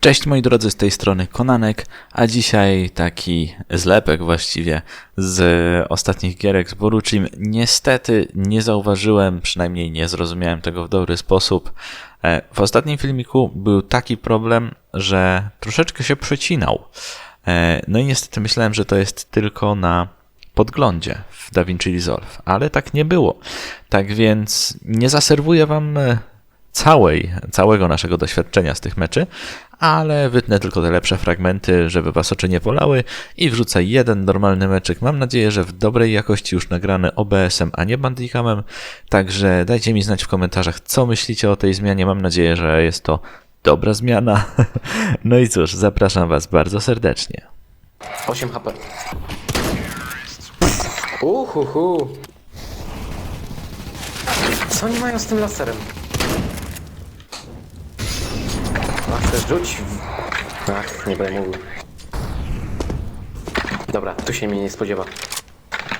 Cześć moi drodzy, z tej strony Konanek, a dzisiaj taki zlepek właściwie z ostatnich gierek z Borucim. Niestety nie zauważyłem, przynajmniej nie zrozumiałem tego w dobry sposób. E, W ostatnim filmiku był taki problem, że troszeczkę się przecinał. E, No i niestety myślałem, że to jest tylko na podglądzie w DaVinci Resolve, ale tak nie było. Tak więc nie zaserwuję wam e, całej, całego naszego doświadczenia z tych meczy, ale wytnę tylko te lepsze fragmenty, żeby was oczy nie bolały i wrzucę jeden normalny meczyk. Mam nadzieję, że w dobrej jakości już nagrany OBS-em, a nie Bandicamem. Także dajcie mi znać w komentarzach, co myślicie o tej zmianie. Mam nadzieję, że jest to dobra zmiana. No i cóż, zapraszam was bardzo serdecznie. 8 HP. Uhuhu. Co oni mają z tym laserem? Laser rzuć. w- Ach, nie będę mówił. Dobra, tu się mnie nie spodziewa.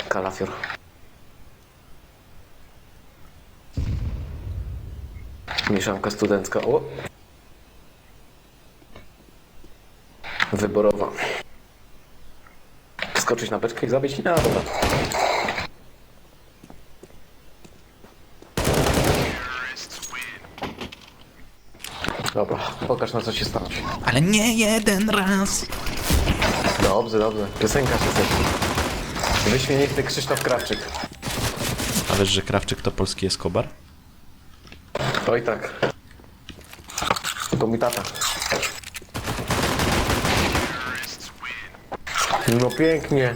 Kalafior. Mieszanka studencka. O! Wyborowa. Skoczyć na beczkę i zabić? No dobra. Dobra, pokaż na co się stać. Ale nie jeden raz! Dobrze, dobrze. Piosenka się. Wyśmienity Krzysztof Krawczyk. A wiesz, że Krawczyk to polski Escobar? Oj tak. To mi tata. No pięknie.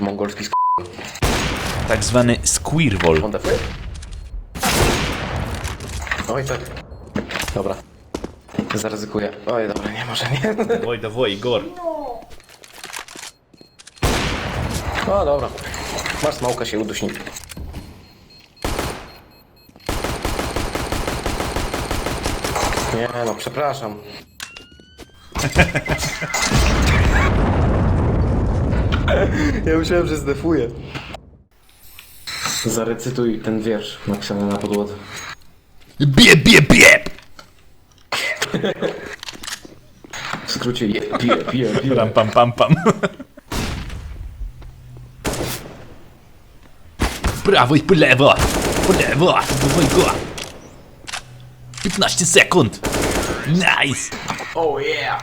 Mongolski sk... Tak zwany. On defy? Oj tak. Dobra. Zaryzykuję. Oj dobra, nie może nie. Dawaj, dawaj, Igor. No dobra. Masz smoka się uduśni. Nie no, przepraszam. ja myślałem, że zdefuję. Zarecytuj ten wiersz napisany na podłodze. Bie, bie, bie! W skrócie je, pije, pije, pije. Ram, pam, pam, pam. Prawo i po lewo! Po lewo! Dawaj go! 15 sekund! Nice! Oh yeah!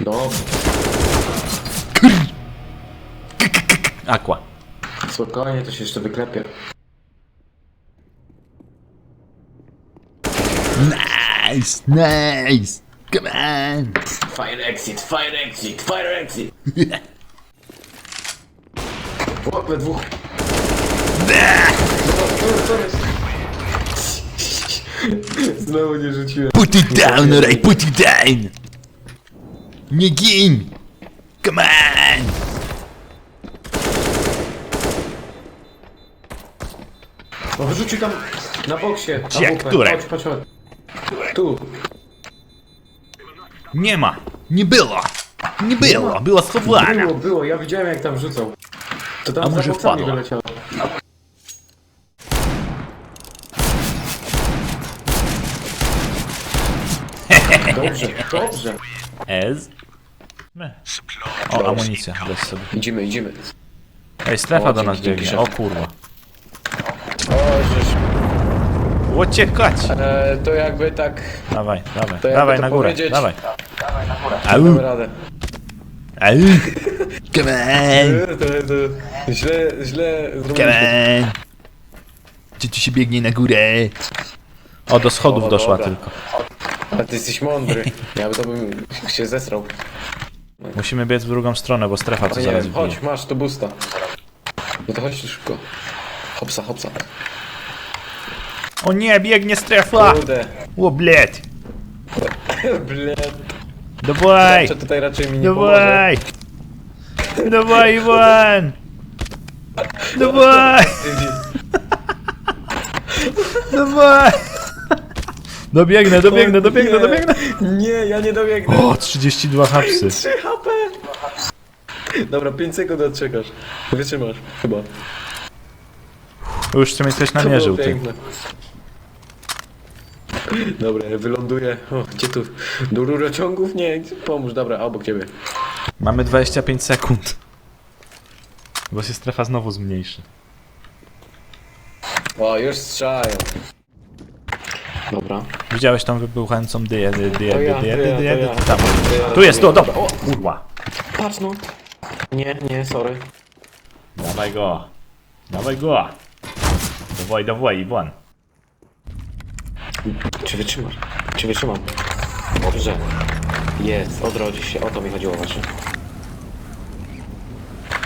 Dobrze, Aqua. spokojnie, to się jeszcze wyklepie. Nice! Nice! Come on! Fire exit, fire exit, fire exit! O, we dwóch. Znowu nie rzuciłem. Put it down, alright, put it down! Nie gin! Come on! No wyrzucił tam na boksie. AWP. Które? Chodź, chodź, chodź. Tu. Nie ma! Nie było! Nie było! Była schowana! Było, było, ja widziałem jak tam rzucał. To tam A może wpadła? wyleciało. Dobrze, dobrze. Ez? O, amunicja, weź sobie. Idziemy, idziemy. Ej, strefa O, do nas dzięki, biegnie. O kurwa. O, żeś. Uciekać! E, to jakby tak... Dawaj, dawaj, To jakby dawaj to na górę, powiedzieć- dawaj. Damy Au, radę. au. Come on, To, to, źle, źle come zrobiliśmy. on. Gdzie tu się biegnie na górę? O, do schodów O, doszła dobra. tylko. A ty jesteś mądry. Ja by to bym się zesrał. Musimy biec w drugą stronę, bo strefa to nie zaraz wiem, wbije. chodź, masz tu busta. No to chodź tu szybko. Hopsa, hopsa. O nie, biegnie strefa! Kurde. O, bled. Bled. Dawaj, Czy tutaj raczej mi nie pomoże. dawaj. Dawaj, Iwan. Dawaj, dawaj. Dobiegnę, dobiegnę, dobiegnę, Nie, dobiegnę. Nie, ja nie dobiegnę. O, 32 hapsy. 3 HP. Dobra, 5 sekund odczekasz. Wytrzymasz, chyba. Już ktoś To było namierzył, ty. piękne. Dobra, ja wyląduję. O, gdzie tu? Do rurociągów? Nie, pomóż, dobra, obok ciebie. Mamy 25 sekund. Bo się strefa znowu zmniejszy. O, już strzelają. Dobra. Widziałeś tą wybuchającą dyję, dyję, dyję, To ja, dyję, to ja, dyję, to ja. dyję, tam. To ja Tu jest, tu, dobra. O, Kurwa. patrz no. Nie, nie, sorry. Dawaj go. Dawaj go. Dawaj, dawaj, Iwan. Czy wytrzymasz? Czy wytrzymam? Dobrze. Jest, odrodzi się. O to mi chodziło właśnie.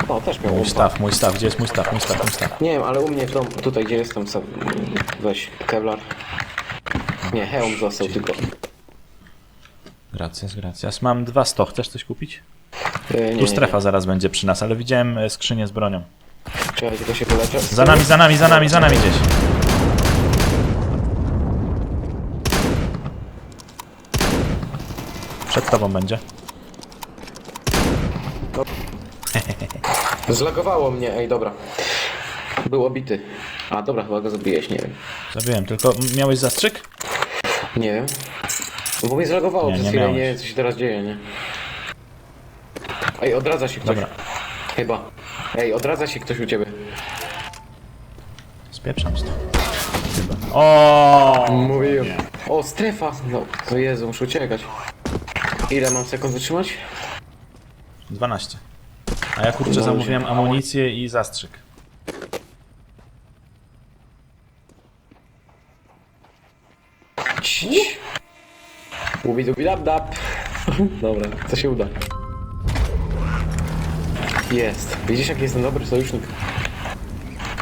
O, też miał Mój umpa. staw, mój staw, gdzie jest mój staw, mój staw, mój staw. Nie wiem, ale u mnie w domu, tutaj gdzie jestem, sam, weź Kevlar. Nie, hełm został tylko. Gracjas, gracjas. Mam dwa sto, chcesz coś kupić? E, nie, Tu nie, strefa zaraz będzie przy nas, ale widziałem e, skrzynię z bronią. Nie. Czekaj, tylko się wyleczę. Za nami, za nami, za nami, za nami gdzieś. Przed tobą będzie. Zlagowało mnie, ej, dobra. Był obity. A, dobra, chyba go zabiłeś, nie wiem. Zabiłem, tylko miałeś zastrzyk? Nie wiem. Bo mnie zlagowało Nie, przez nie chwilę, miałeś. nie wiem co się teraz dzieje, nie? Ej, odradza się ktoś. Dobra. Chyba. Ej, odradza się ktoś u ciebie. Spieprzam stąd. Chyba. O! Mówiłem. O, strefa! No, to Jezu, muszę uciekać. Ile mam sekund wytrzymać? 12. A ja kurczę zamówiłem amunicję i zastrzyk. Łubi dubi dab dab. Dobra, to się uda. Jest. Widzisz jaki jestem dobry sojusznik?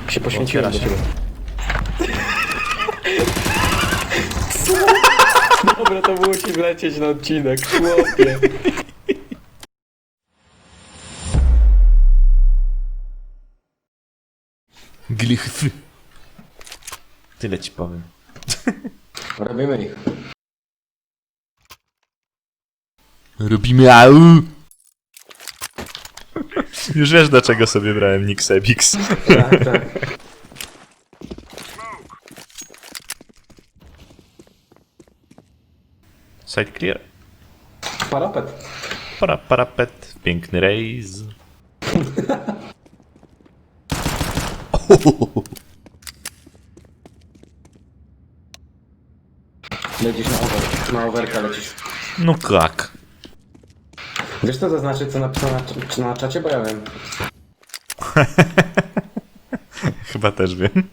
Się poświęciłem do ciebie. Dobra, to było ci wlecieć na odcinek, chłopie. Glichy. Tyle ci powiem. Robimy ich. Robimy au! Już wiesz dlaczego sobie brałem Nick Sebix. Tak, tak. Side clear. Parapet. Para, parapet, piękny rejs. Lecisz na over. Na overka lecisz. No jak? Wiesz co to znaczy, co napisano na, czy na czacie? Bo ja wiem. Chyba też wiem.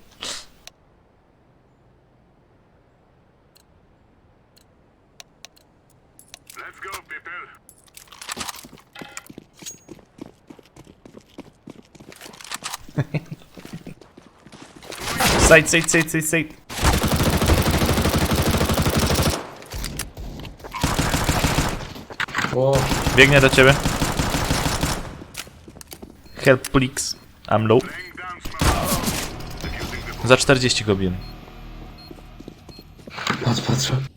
Side, side, side, side, side. O, Biegnie do ciebie. Help, please. I'm low. Za 40 go biłem. patrz, patrz.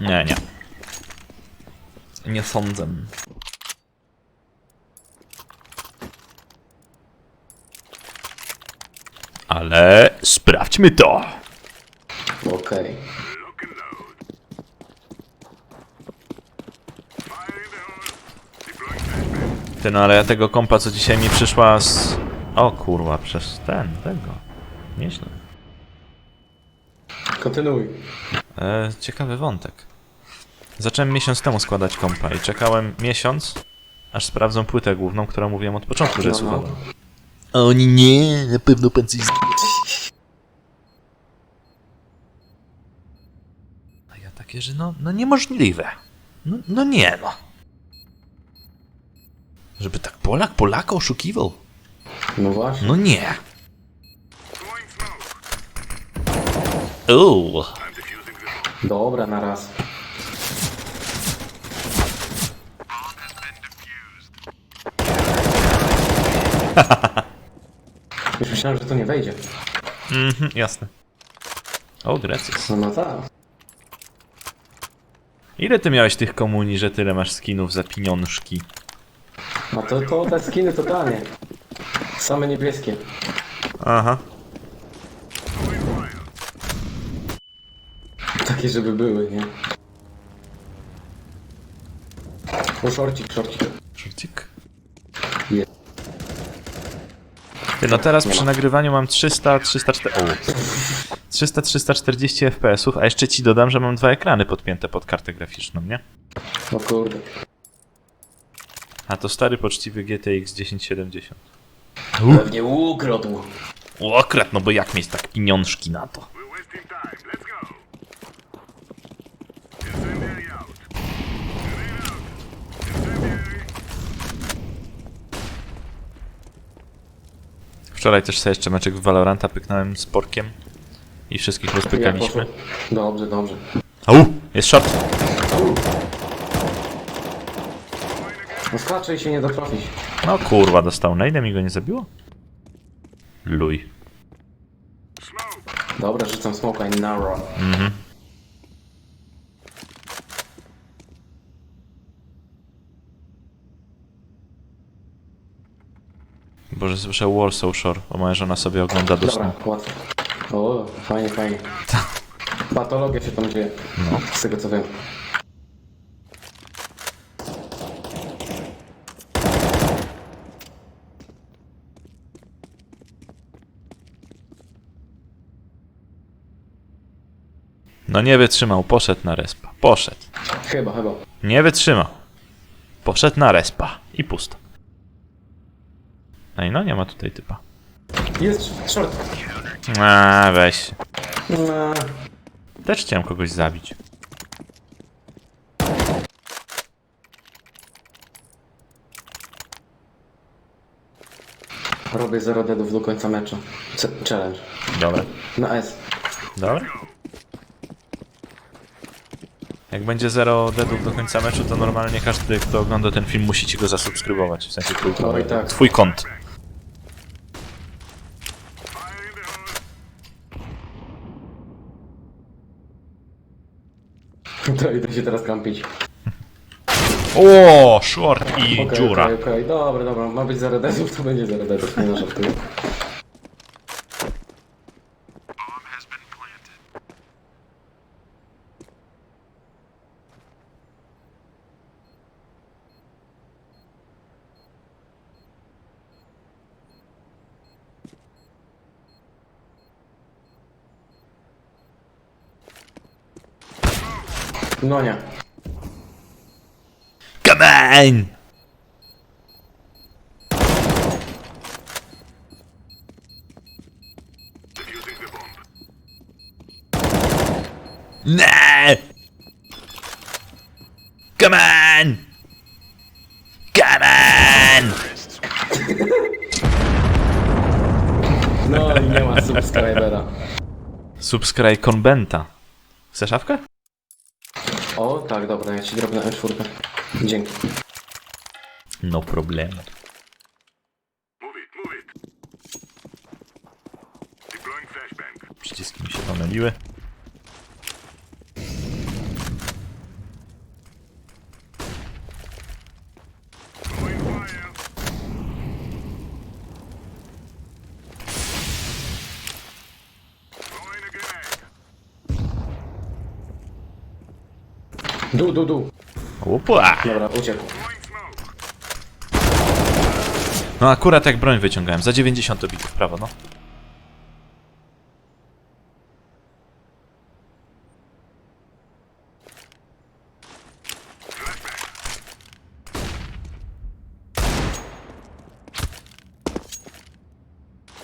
Nie, nie. Nie sądzę. Ale sprawdźmy to. Okej. Ty no, ale ja tego kompa, co dzisiaj mi przyszła z... O kurwa, przez ten, tego. Nieźle. Kontynuuj. E, ciekawy wątek. Zacząłem miesiąc temu składać kompa i czekałem miesiąc, aż sprawdzą płytę główną, którą mówiłem od początku, że jest uwodowa. A oni nie, na pewno pan coś... A ja takie, że no, no niemożliwe. No, no nie no. Żeby tak Polak Polaka oszukiwał? No właśnie. No nie. Uuu. I'm defusing the bomb. Dobra, na raz. Już myślałem, że to nie wejdzie. Mhm, jasne. O, gracias. No, no tak. Ile ty miałeś tych komunii, że tyle masz skinów za pieniążki? A to, to te skiny totalnie. Same niebieskie. Aha. Takie, żeby były, nie? O, szorcik, szorcik. Szorcik? Je- Ty, no teraz przy nagrywaniu mam 300, 304, o, 300, 340 FPS-ów, a jeszcze ci dodam, że mam dwa ekrany podpięte pod kartę graficzną, nie? O kurde. A to stary poczciwy GTX 1070. Pewnie ukradł. O, akurat, no bo jak mieć tak pieniążki na to? Wczoraj też sobie jeszcze meczek w Valoranta pyknąłem z porkiem i wszystkich rozpykaliśmy. Dobrze, dobrze. Au! Jest short! No skacze i się nie da trafić. No kurwa, dostał najdę mi go nie zabiło? Luj. Dobra, rzucam smoka i narrow. Słyszę Warsaw Shore, bo moja żona sobie ogląda do Dobra, łatwo. O, fajnie, fajnie. Patologia się tam dzieje. No. Z tego co wiem. No nie wytrzymał, poszedł na respa. Poszedł. Chyba, chyba. Nie wytrzymał. Poszedł na respa. I pusto. No i no, nie ma tutaj typa. Jest short. A, weź. No, Też chciałem kogoś zabić. robię 0 deadów do końca meczu. C- challenge. Dobra. Na S. Dobra. Jak będzie zero deadów do końca meczu, to normalnie każdy, kto ogląda ten film, musi ci go zasubskrybować. W sensie twój, Oj, tak. twój kont. Fire in the hole. To idę się teraz kampić. O, short i Okej, dziura. okej, okej. Dobra, dobra. Ma być 0 deadów, to będzie 0 deadów. Nie na żartuję. No nie. Come on! Nie! Come on! Come on! No i nie ma subskrybera. Subscribe konbenta. Chcesz szafkę? O, tak, dobra, ja ci drobnę E4. Dzięki. No problem. Move it. Move it. Deploying flashbang. Przyciski mi się pomyliły. Du, du, du. Opa! Dobra, uciekł. No akurat jak broń wyciągałem. Za 90 bitów w prawo, no.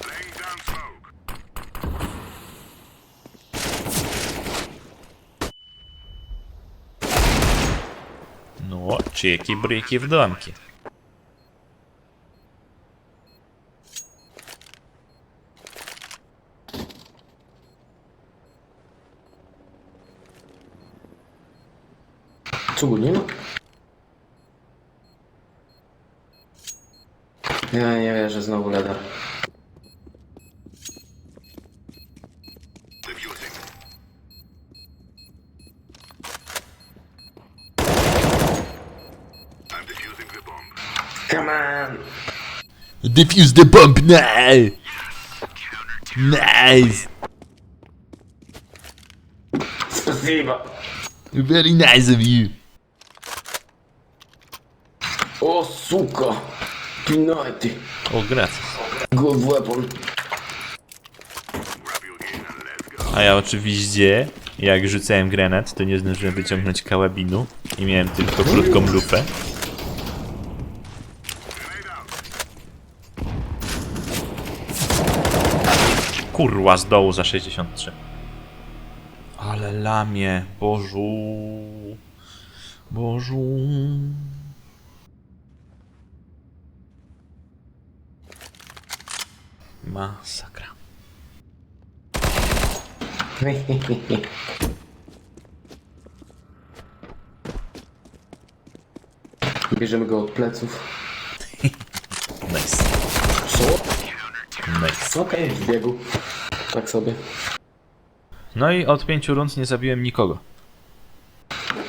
Laying down smoke. No, czyjeki bryki w domki. Cugu nie ma? Ja nie wierzę, znowu leder. Defuse the bomb now! Nice! Spasiba! Very nice of you! O, suka! Pinajty! O, gracias. Good weapon. A ja oczywiście, jak rzucałem granat, to nie zdążyłem wyciągnąć kałabinu i miałem tylko krótką lufę. Kurwa z dołu za 63. Ale lamie, Bożu. Bożu. Masakra. Bierzemy go od pleców. Nice. Co? Nice. Okej, w biegu. Tak sobie. No i od pięciu rund nie zabiłem nikogo.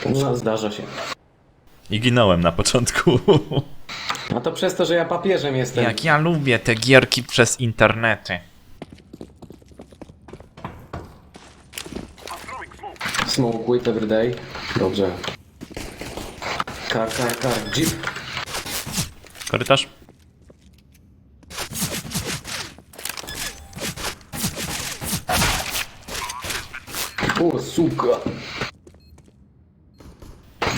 No, zdarza się. I ginąłem na początku. A to przez to, że ja papieżem jestem. Jak ja lubię te gierki przez internety. Smoke with every day. Dobrze. Kar, kar, kar. Jeep. Korytarz? O, suka.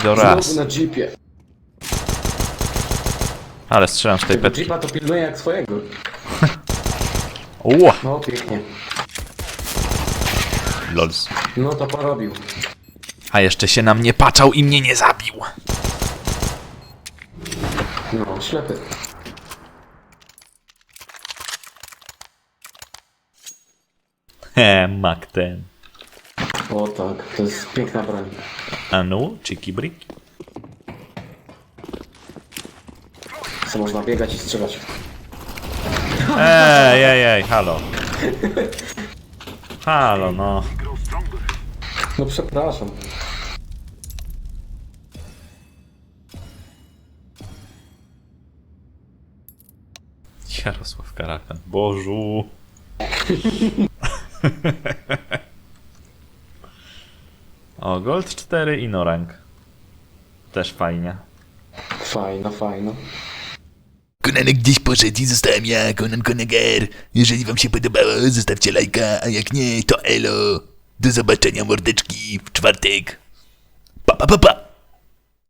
Do Znowu raz. na jeepie. Ale strzelam z tej Tego petki. jeepa to pilnuje jak swojego. Ła! No, pięknie. Lols. No to porobił. A jeszcze się na mnie patrzał i mnie nie zabił. No, ślepy. He, mak ten. O tak, to jest piękna broń. A no, chiki brick. Co można biegać i strzelać. Ej, ej, ej, halo. Halo, no. No przepraszam. Jarosław Karakan. Bożu. o, Gold 4 i Norang. Też fajnie. Fajno, fajno. Konanek gdzieś poszedł i zostałem ja, Konan Koneger. Jeżeli wam się podobało, zostawcie lajka, a jak nie, to elo. Do zobaczenia mordeczki w czwartek. Pa pa pa pa!